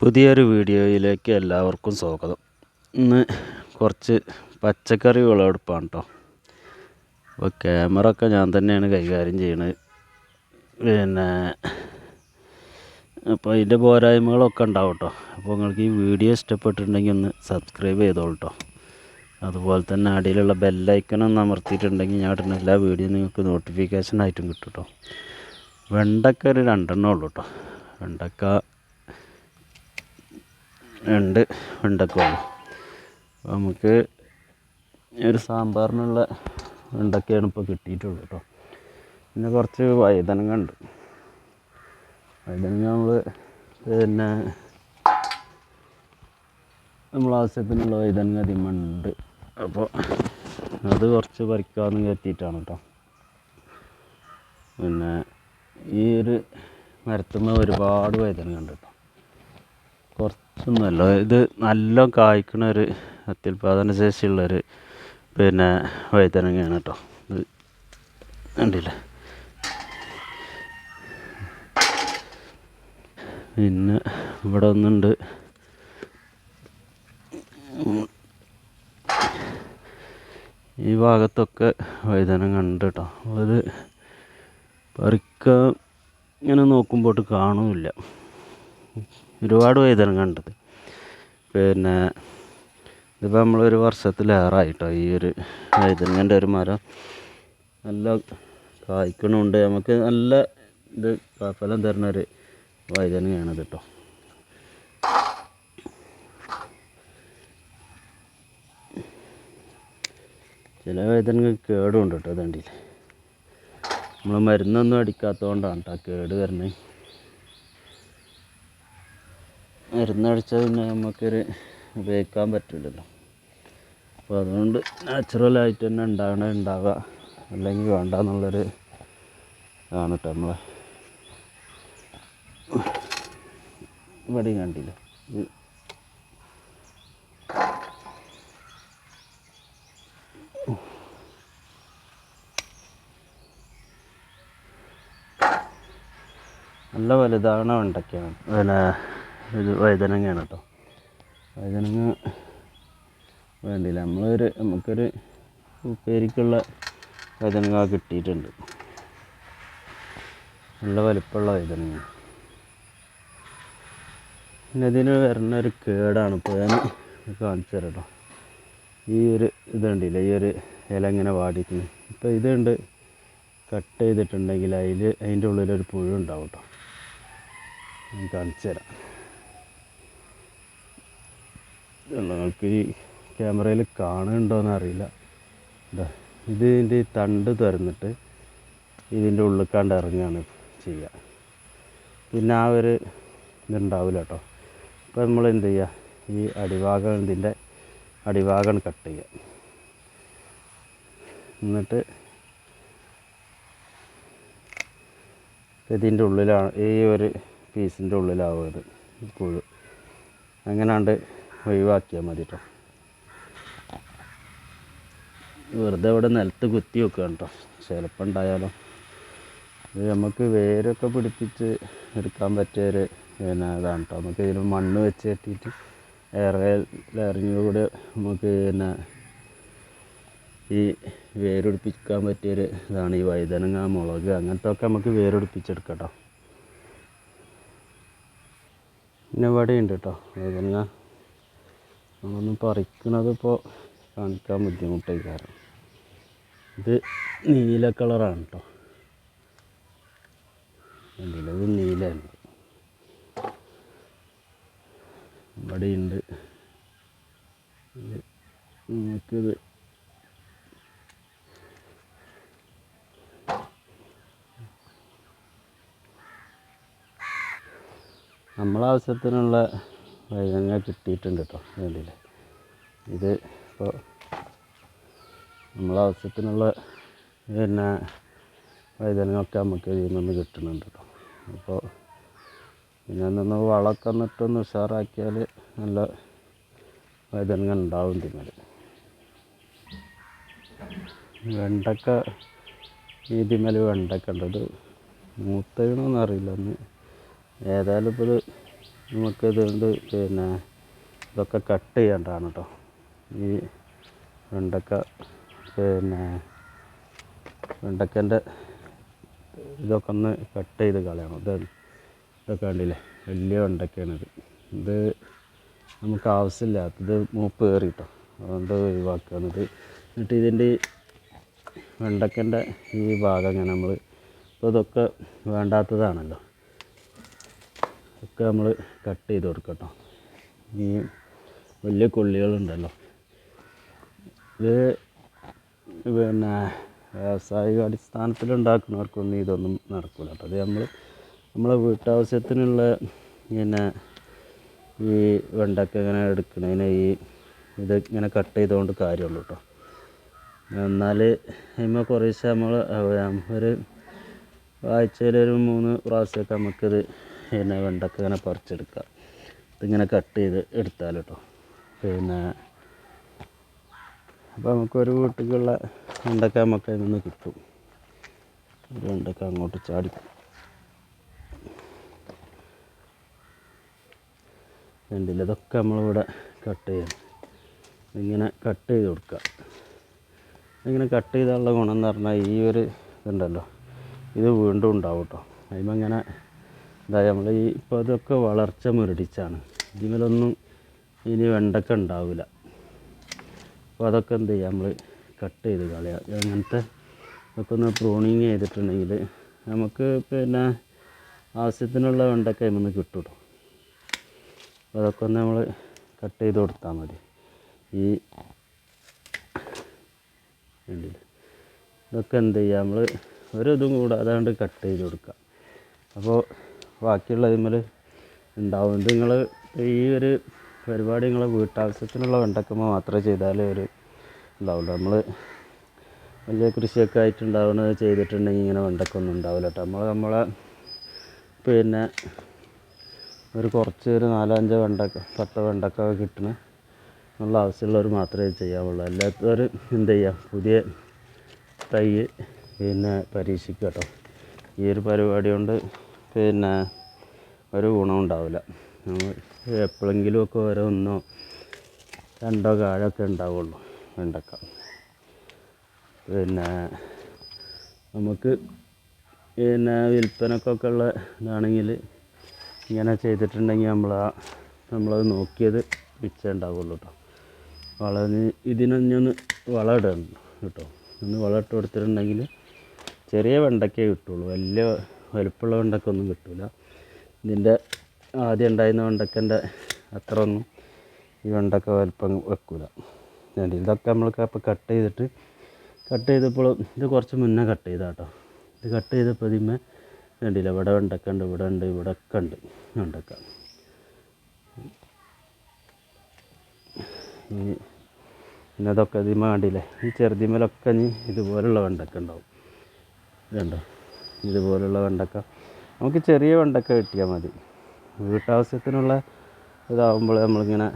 പുതിയൊരു വീഡിയോയിലേക്ക് എല്ലാവർക്കും സ്വാഗതം. ഇന്ന് കുറച്ച് പച്ചക്കറി വിളവെടുപ്പാണ് കേട്ടോ അപ്പോൾ ക്യാമറ ഒക്കെ ഞാൻ തന്നെയാണ് കൈകാര്യം ചെയ്യുന്നത് പിന്നെ അപ്പോൾ അതിന്റെ പോരായ്മകളൊക്കെ ഉണ്ടാവും കേട്ടോ അപ്പോൾ നിങ്ങൾക്ക് ഈ വീഡിയോ ഇഷ്ടപ്പെട്ടിട്ടുണ്ടെങ്കിൽ ഒന്ന് സബ്സ്ക്രൈബ് ചെയ്തോളൂ കേട്ടോ അതുപോലെ തന്നെ അടിയിലുള്ള ബെല്ലൈക്കൺ ഒന്ന് അമർത്തിയിട്ടുണ്ടെങ്കിൽ ഞാൻ ഇടുന്ന എല്ലാ വീഡിയോയും നിങ്ങൾക്ക് നോട്ടിഫിക്കേഷൻ ആയിട്ടും കിട്ടും കേട്ടോ വെണ്ടക്ക ഒരു രണ്ടെണ്ണം ഉള്ളൂ കേട്ടോ വെണ്ടക്ക രണ്ട് വെണ്ടക്ക ഉള്ളു അപ്പോൾ നമുക്ക് ഒരു സാമ്പാറിനുള്ള വെണ്ടക്കയാണ് ഇപ്പോൾ കിട്ടിയിട്ടുള്ളൂ കേട്ടോ. പിന്നെ കുറച്ച് വഴുതനങ്ങ ഉണ്ട് വഴുതനങ്ങ നമ്മൾ പിന്നെ നമ്മൾ ആവശ്യത്തിനുള്ള വഴുതനങ്ങ അതിമുണ്ട് അപ്പോൾ അത് കുറച്ച് പറിക്കാമെന്ന് കരുതിയിട്ടാണ് കേട്ടോ. പിന്നെ ഈ ഒരു മരത്തുമ്മ ഒരുപാട് വഴുതനങ്ങ ഉണ്ട് കേട്ടോ. കുറച്ചൊന്നുമല്ല ഇത് നല്ല കായ്ക്കണ ഒരു അത്യുൽപാദന ശേഷിയുള്ളൊരു പിന്നെ വഴുതനങ്ങയാണ് കേട്ടോ. ഇത് കണ്ടില്ലേ? പിന്നെ ഇവിടെ ഒന്നുണ്ട്. ഈ ഭാഗത്തൊക്കെ വഴുതനം കണ്ട് കേട്ടോ. അത് പറിക്കാൻ ഇങ്ങനെ നോക്കുമ്പോട്ട് കാണുമില്ല ഒരുപാട് വേദന കണ്ടത്. പിന്നെ ഇതിപ്പോൾ നമ്മളൊരു വർഷത്തിലേറായിട്ടോ ഈ ഒരു വഴുതനങ്ങന്റെ ഒരു മരം. നല്ല കായ്ക്കണമുണ്ട് നമുക്ക് നല്ല ഇത് ഫലം തരുന്ന ഒരു വഴുതനങ്ങയാണ് ഇത് കേട്ടോ ചില വേദന കേടുണ്ട് കേട്ടോ ഇതണ്ടില്ലേ നമ്മൾ മരുന്നൊന്നും അടിക്കാത്തതുകൊണ്ടാണ് കേട്ടോ കേട് വരുന്നത് മരുന്നടിച്ചാൽ പിന്നെ നമുക്കൊരു ഉപയോഗിക്കാൻ പറ്റില്ലല്ലോ അപ്പോൾ അതുകൊണ്ട് നാച്ചുറലായിട്ട് തന്നെ ഉണ്ടാകണ ഉണ്ടാവുക. അല്ലെങ്കിൽ വേണ്ട എന്നുള്ളൊരു ഇതാണ് കേട്ടോ നമ്മളെ ഇവിടെയും കണ്ടില്ല? നല്ല വലുതാണ് വെണ്ടയ്ക്കാണ് പിന്നെ ഇത് വഴുതനങ്ങയാണ് കേട്ടോ വഴുതനങ്ങ വേണ്ടില്ല. നമ്മളൊരു നമുക്കൊരു ഉപ്പേരിക്കുള്ള വഴുതനങ്ങ കിട്ടിയിട്ടുണ്ട്. നല്ല വലിപ്പമുള്ള വഴുതനങ്ങ പിന്നെ ഇതിന് വരുന്ന ഒരു കേടാണ്. ഇപ്പോൾ ഞാൻ കാണിച്ചു തരാം കേട്ടോ ഈ ഒരു ഇതുണ്ടല്ല ഈ ഒരു ഇല ഇങ്ങനെ വാടിക്കുന്നു ഇപ്പോൾ ഇതുണ്ട് കട്ട് ചെയ്തിട്ടുണ്ടെങ്കിൽ അതിൽ അതിന്റെ ഉള്ളിലൊരു പുഴു ഉണ്ടാവും കേട്ടോ. ഞാൻ കാണിച്ചു തരാം. നിങ്ങൾക്ക് ഈ ക്യാമറയിൽ കാണുന്നുണ്ടോയെന്ന് അറിയില്ല. ഇതാ ഇത് ഇതിന്റെ ഈ തണ്ട് തുരന്നിട്ട് ഇതിന്റെ ഉള്ളിക്കാണ്ട് ഇറങ്ങുകയാണ് ചെയ്യുക. പിന്നെ ആ ഒരു ഇതുണ്ടാവില്ല കേട്ടോ. അപ്പോൾ നമ്മൾ എന്ത് ചെയ്യുക? ഈ അടിഭാഗം ഇതിന്റെ അടിഭാഗം കട്ട് ചെയ്യുക. എന്നിട്ട് ഇതിന്റെ ഉള്ളിലാണ് ഈ ഒരു പീസിന്റെ ഉള്ളിലാവും ഇത് പുഴു. അങ്ങനാണ്ട് ഒഴിവാക്കിയാൽ മതി കേട്ടോ വെറുതെ ഇവിടെ നിലത്ത് കുത്തി വെക്കുക കേട്ടോ ചിലപ്പോൾ ഉണ്ടായാലോ. ഇത് നമുക്ക് വേരൊക്കെ പിടിപ്പിച്ച് എടുക്കാൻ പറ്റിയ ഒരു പിന്നെ ഇതാണ് കേട്ടോ നമുക്ക് ഇതിന് മണ്ണ് വെച്ച് കെട്ടിയിട്ട് ഇറങ്ങിയൂടെ നമുക്ക് പിന്നെ ഈ വേരൊടിപ്പിക്കാൻ പറ്റിയൊരു ഇതാണ് ഈ വഴുതനങ്ങ മുളക് അങ്ങനത്തെ ഒക്കെ നമുക്ക് വേരൊടിപ്പിച്ചെടുക്കാം കേട്ടോ പിന്നെ ഇവിടെ ഉണ്ട് കേട്ടോ വഴുതനങ്ങ. നമ്മളൊന്നും പറിക്കണത് ഇപ്പോൾ കാണിക്കാൻ ബുദ്ധിമുട്ടായി കാരണം. ഇത് നീല കളറാണ് കേട്ടോ കണ്ടില്ല? ഇത് നീലയാണ്. ഇവിടെയുണ്ട്. നമുക്കിത് നമ്മളെ ആവശ്യത്തിനുള്ള വഴുതനങ്ങ കിട്ടിയിട്ടുണ്ട് കേട്ടോ വേണ്ടിയില്ല ഇത് ഇപ്പോൾ നമ്മളെ ആവശ്യത്തിനുള്ള പിന്നെ വഴുതനങ്ങയൊക്കെ നമുക്ക് ഇതിൽ നിന്ന് കിട്ടുന്നുണ്ട് കേട്ടോ അപ്പോൾ പിന്നെ നിന്ന് വളമൊക്കെ എന്നിട്ടൊന്ന് ഉഷാറാക്കിയാൽ നല്ല വഴുതനങ്ങ ഉണ്ടാവും തിന്നൽ. വെണ്ടക്ക ഈ വെണ്ടക്ക ഉണ്ട്? അത് മൂത്തകണമെന്ന് അറിയില്ല ഒന്ന് ഏതായാലും ഇപ്പോൾ ഇത് നമുക്കിതുകൊണ്ട് പിന്നെ ഇതൊക്കെ കട്ട് ചെയ്യേണ്ടതാണ് കേട്ടോ ഈ വെണ്ടക്ക പിന്നെ വെണ്ടക്കന്റെ ഇതൊക്കെ ഒന്ന് കട്ട് ചെയ്ത് കളയണം. ഇത് ഇതൊക്കെ കണ്ടില്ലേ? വലിയ വെണ്ടക്കയാണിത് ഇത്. നമുക്ക് ആവശ്യമില്ലാത്തത് മൂപ്പ് കയറിട്ടോ. അതുകൊണ്ട് ഒഴിവാക്കുകയാണിത് എന്നിട്ട് ഇതിന്റെ വെണ്ടക്കന്റെ ഈ ഭാഗം ഇങ്ങനെ നമ്മൾ ഇപ്പോൾ ഇതൊക്കെ വേണ്ടാത്തതാണല്ലോ. ഒക്കെ നമ്മൾ കട്ട് ചെയ്ത് കൊടുക്കട്ടോ. ഈ വലിയ കൊള്ളികളുണ്ടല്ലോ. ഇത് പിന്നെ വ്യാവസായിക അടിസ്ഥാനത്തിൽ ഉണ്ടാക്കുന്നവർക്കൊന്നും ഇതൊന്നും നടക്കില്ല കേട്ടോ അത് നമ്മൾ നമ്മളെ വീട്ടാവശ്യത്തിനുള്ള പിന്നെ ഈ വെണ്ടക്ക ഇങ്ങനെ എടുക്കുന്നതിന് ഈ ഇത് ഇങ്ങനെ കട്ട് ചെയ്തുകൊണ്ട് കാര്യമുള്ളൂ കേട്ടോ എന്നാൽ ഇമ്മ കുറേശ്ശെ നമ്മൾ ഒരു ആഴ്ചയിൽ ഒരു മൂന്ന് പ്രാവശ്യമൊക്കെ നമുക്കിത് പിന്നെ വെണ്ടക്ക ഇങ്ങനെ പറിച്ചെടുക്കുക. ഇതിങ്ങനെ കട്ട് ചെയ്ത് എടുത്താൽ കേട്ടോ പിന്നെ അപ്പോൾ നമുക്കൊരു വീട്ടിലുള്ള വെണ്ടക്ക നമുക്ക് അതിൽ നിന്ന് കിട്ടും. ഒരു വെണ്ടക്ക അങ്ങോട്ട് ചാടി. കണ്ടില്ല ഇതൊക്കെ നമ്മളിവിടെ കട്ട് ചെയ്യണം. ഇങ്ങനെ കട്ട് ചെയ്ത് കൊടുക്കുക. ഇങ്ങനെ കട്ട് ചെയ്താലുള്ള ഗുണം എന്ന് പറഞ്ഞാൽ ഈ ഒരു ഇതുണ്ടല്ലോ. ഇത് വീണ്ടും ഉണ്ടാവും കേട്ടോ അതിമ്പോൾ എന്താ നമ്മൾ ഈ ഇപ്പോൾ ഇതൊക്കെ വളർച്ച മുരടിച്ചാണ്. ഇതിമേലൊന്നും ഇനി വെണ്ടക്ക ഉണ്ടാവില്ല അപ്പോൾ അതൊക്കെ എന്ത് ചെയ്യുക നമ്മൾ കട്ട് ചെയ്ത് കളയുക അങ്ങനത്തെ ഒക്കെ ഒന്ന് പ്രൂണിങ് ചെയ്തിട്ടുണ്ടെങ്കിൽ നമുക്ക് പിന്നെ ആവശ്യത്തിനുള്ള വെണ്ടക്ക അതിൽ കിട്ടും അപ്പോൾ അതൊക്കെ ഒന്ന് നമ്മൾ കട്ട് ചെയ്ത് കൊടുത്താൽ മതി. ഈ ഇതൊക്കെ എന്ത് ചെയ്യുക നമ്മൾ ഒരു ഇതും കൂടാതെ കൊണ്ട് കട്ട് ചെയ്ത് കൊടുക്കുക അപ്പോൾ ബാക്കിയുള്ള ഇതിന്മേൽ ഉണ്ടാവും. നിങ്ങൾ ഈ ഒരു പരിപാടി നിങ്ങൾ വീട്ടാവശ്യത്തിനുള്ള വെണ്ടക്കമ്മ മാത്രമേ ചെയ്താലേ ഒരു ഉണ്ടാവുള്ളൂ നമ്മൾ വലിയ കൃഷിയൊക്കെ ആയിട്ടുണ്ടാവുന്നത് ചെയ്തിട്ടുണ്ടെങ്കിൽ ഇങ്ങനെ വെണ്ടക്കൊന്നും ഉണ്ടാവില്ല കേട്ടോ. നമ്മൾ നമ്മളെ പിന്നെ ഒരു കുറച്ച് ഒരു നാലഞ്ച് വെണ്ടക്ക പത്ത് വെണ്ടക്ക കിട്ടണ എന്നുള്ള ആവശ്യമുള്ളവർ മാത്രമേ ചെയ്യാവുള്ളൂ. അല്ലാത്തവർ എന്ത് ചെയ്യാം? പുതിയ തൈ പിന്നെ പരീക്ഷിക്കുക കേട്ടോ. ഈ ഒരു പരിപാടി കൊണ്ട് പിന്നെ ഒരു ഗുണം ഉണ്ടാവില്ല. നമ്മൾ എപ്പോഴെങ്കിലും ഒക്കെ ഓരോ ഒന്നോ രണ്ടോ കാഴൊക്കെ ഉണ്ടാവുള്ളൂ വെണ്ടക്ക. പിന്നെ നമുക്ക് പിന്നെ വിൽപ്പനക്കൊക്കെ ഉള്ള ഇതാണെങ്കിൽ ഇങ്ങനെ ചെയ്തിട്ടുണ്ടെങ്കിൽ നമ്മൾ ആ നമ്മളത് നോക്കിയത് മിച്ചം ഉണ്ടാവുള്ളൂ കേട്ടോ. വള ഇതിനൊന്ന് വളം ഇടണം കേട്ടോ. ഒന്ന് വളം ഇട്ട് കൊടുത്തിട്ടുണ്ടെങ്കിൽ ചെറിയ വെണ്ടക്കേ കിട്ടുള്ളൂ. വലിയ വലുപ്പമുള്ള വെണ്ടക്ക ഒന്നും കിട്ടില്ല ഇതിന്റെ ആദ്യം ഉണ്ടായിരുന്ന വെണ്ടക്കന്റെ അത്ര ഒന്നും ഈ വെണ്ടക്ക വലുപ്പം വെക്കില്ല ഇതൊക്കെ നമ്മൾക്ക് അപ്പോൾ കട്ട് ചെയ്തിട്ട് കട്ട് ചെയ്തപ്പോൾ ഇത് കുറച്ച് മുന്നേ കട്ട് ചെയ്താ കേട്ടോ ഇത് കട്ട് ചെയ്തപ്പോൾ ഇതിന്മേ വേണ്ടിയില്ല ഇവിടെ വെണ്ടക്ക ഉണ്ട് ഇവിടെ ഉണ്ട് ഇവിടെ ഒക്കെ ഉണ്ട് വെണ്ടക്ക. ഈ പിന്നെ അതൊക്കെ ഇതിമ കണ്ടില്ലേ ഈ ചെറുതിമേലൊക്കെ ഇനി ഇതുപോലുള്ള വെണ്ടക്ക ഉണ്ടാവും. ഇതുണ്ടോ? ഇതുപോലുള്ള വെണ്ടക്ക. നമുക്ക് ചെറിയ വെണ്ടക്ക കിട്ടിയാൽ മതി. വീട്ടാവശ്യത്തിനുള്ള ഇതാവുമ്പോൾ നമ്മളിങ്ങനെ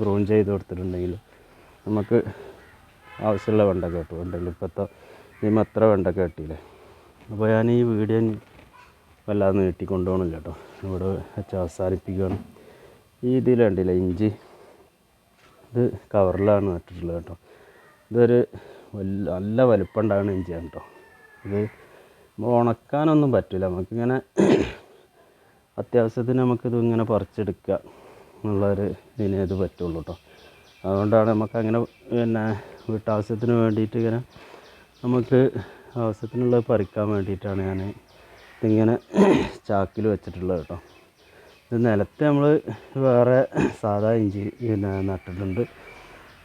ബ്രൂൺ ചെയ്ത് കൊടുത്തിട്ടുണ്ടെങ്കിൽ നമുക്ക് ആവശ്യമുള്ള വെണ്ടക്ക കിട്ടും. ഉണ്ടെങ്കിൽ ഇപ്പോഴത്തെ ഇതിമ അത്ര വെണ്ടക്ക കിട്ടിയില്ലേ? അപ്പോൾ ഞാൻ ഈ വീഡിയോ വല്ലാതെ നീട്ടി കൊണ്ടുപോകണില്ല കേട്ടോ. ഇവിടെ വെച്ച് അവസാനിപ്പിക്കുകയാണ് ഈ ഇതിൽ കണ്ടില്ല ഇഞ്ചി? ഇത് കവറിലാണ് നട്ടിട്ടുള്ളത് കേട്ടോ. ഇതൊരു നല്ല വലുപ്പം ഉണ്ടാകുന്ന ഇഞ്ചിയാണ് കേട്ടോ. ഇത് ഉണക്കാനൊന്നും പറ്റില്ല നമുക്കിങ്ങനെ അത്യാവശ്യത്തിന് നമുക്കിത് ഇങ്ങനെ പറിച്ചെടുക്കുക എന്നുള്ളൊരു ഇതിനെ ഇത് പറ്റുള്ളൂ കേട്ടോ അതുകൊണ്ടാണ് നമുക്കങ്ങനെ പിന്നെ വീട്ടാവശ്യത്തിന് വേണ്ടിയിട്ട് ഇങ്ങനെ നമുക്ക് ആവശ്യത്തിനുള്ളത് പറിക്കാൻ വേണ്ടിയിട്ടാണ് ഞാൻ ഇതിങ്ങനെ ചാക്കിൽ വെച്ചിട്ടുള്ളത് കേട്ടോ ഇത് നിലത്ത് നമ്മൾ വേറെ സാധാ ഇഞ്ചി പിന്നെ നട്ടിട്ടുണ്ട്.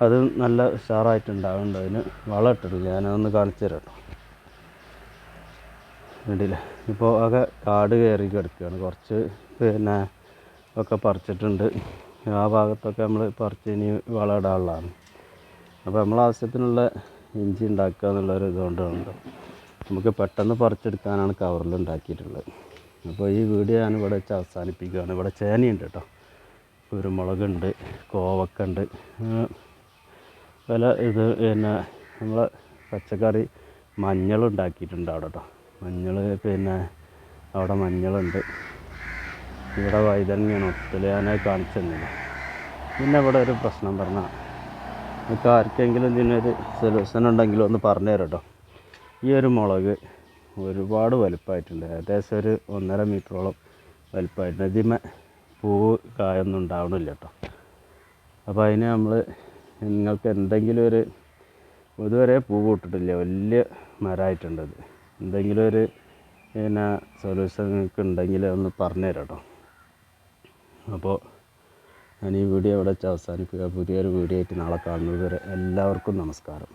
അത് നല്ല ഉഷാറായിട്ടുണ്ടാകുന്നുണ്ട് അതിന് വളം ഇട്ടിട്ടില്ല. ഞാനതൊന്ന് കാണിച്ചു തരാം കേട്ടോ വേണ്ടിയില്ല ഇപ്പോൾ ആകെ കാട് കയറി കിടക്കുകയാണ്. കുറച്ച് പിന്നെ ഒക്കെ പറിച്ചിട്ടുണ്ട്. ആ ഭാഗത്തൊക്കെ നമ്മൾ പറിച്ച് ഇനി വളം ഇടാനുള്ളതാണ് അപ്പോൾ നമ്മൾ ആവശ്യത്തിനുള്ള ഇഞ്ചി ഉണ്ടാക്കുക എന്നുള്ളൊരു ഇതുകൊണ്ടുണ്ട് നമുക്ക് പെട്ടെന്ന് പറിച്ചെടുക്കാനാണ് കവറിൽ ഉണ്ടാക്കിയിട്ടുള്ളത്. അപ്പോൾ ഈ വീഡിയോ ഞാൻ ഇവിടെ വെച്ച് അവസാനിപ്പിക്കുകയാണ്. ഇവിടെ ചേനയുണ്ട് കേട്ടോ. കുരുമുളകുണ്ട് കോവക്കുണ്ട് പല ഇത് പിന്നെ നമ്മളെ പച്ചക്കറി മഞ്ഞൾ ഉണ്ടാക്കിയിട്ടുണ്ട് അവിടെ കേട്ടോ. മഞ്ഞൾ പിന്നെ അവിടെ മഞ്ഞളുണ്ട്. ഇവിടെ വൈതനങ്ങയാണ് ഒത്തിരി ഞാൻ കാണിച്ചു തന്നില്ല. പിന്നെ ഇവിടെ ഒരു പ്രശ്നം പറഞ്ഞാൽ നിങ്ങൾക്ക് ആർക്കെങ്കിലും ഇതിനൊരു സൊല്യൂഷൻ ഉണ്ടെങ്കിൽ ഒന്ന് പറഞ്ഞു തരാം കേട്ടോ ഈ ഒരു മുളക് ഒരുപാട് വലുപ്പമായിട്ടുണ്ട് ഏകദേശം ഒരു ഒന്നര മീറ്ററോളം വലുപ്പമായിട്ടുണ്ട് ഇതിമ പൂവ് കായൊന്നും ഉണ്ടാവണില്ല കേട്ടോ അപ്പോൾ അതിന് നമ്മൾ നിങ്ങൾക്ക് എന്തെങ്കിലും ഒരു ഇതുവരെ പൂവ് ഇട്ടിട്ടില്ല. വലിയ മരമായിട്ടുണ്ട് ഇത്. എന്തെങ്കിലും ഒരു പിന്നെ സൊല്യൂഷൻ നിങ്ങൾക്ക് ഉണ്ടെങ്കിൽ ഒന്ന് പറഞ്ഞു തരാം കേട്ടോ അപ്പോൾ ഞാൻ ഈ വീഡിയോ ഇവിടെ വെച്ച് അവസാനിപ്പിക്കുക പുതിയൊരു വീഡിയോ ആയിട്ട് നാളെ കാണുന്നത് വരെ എല്ലാവർക്കും നമസ്കാരം.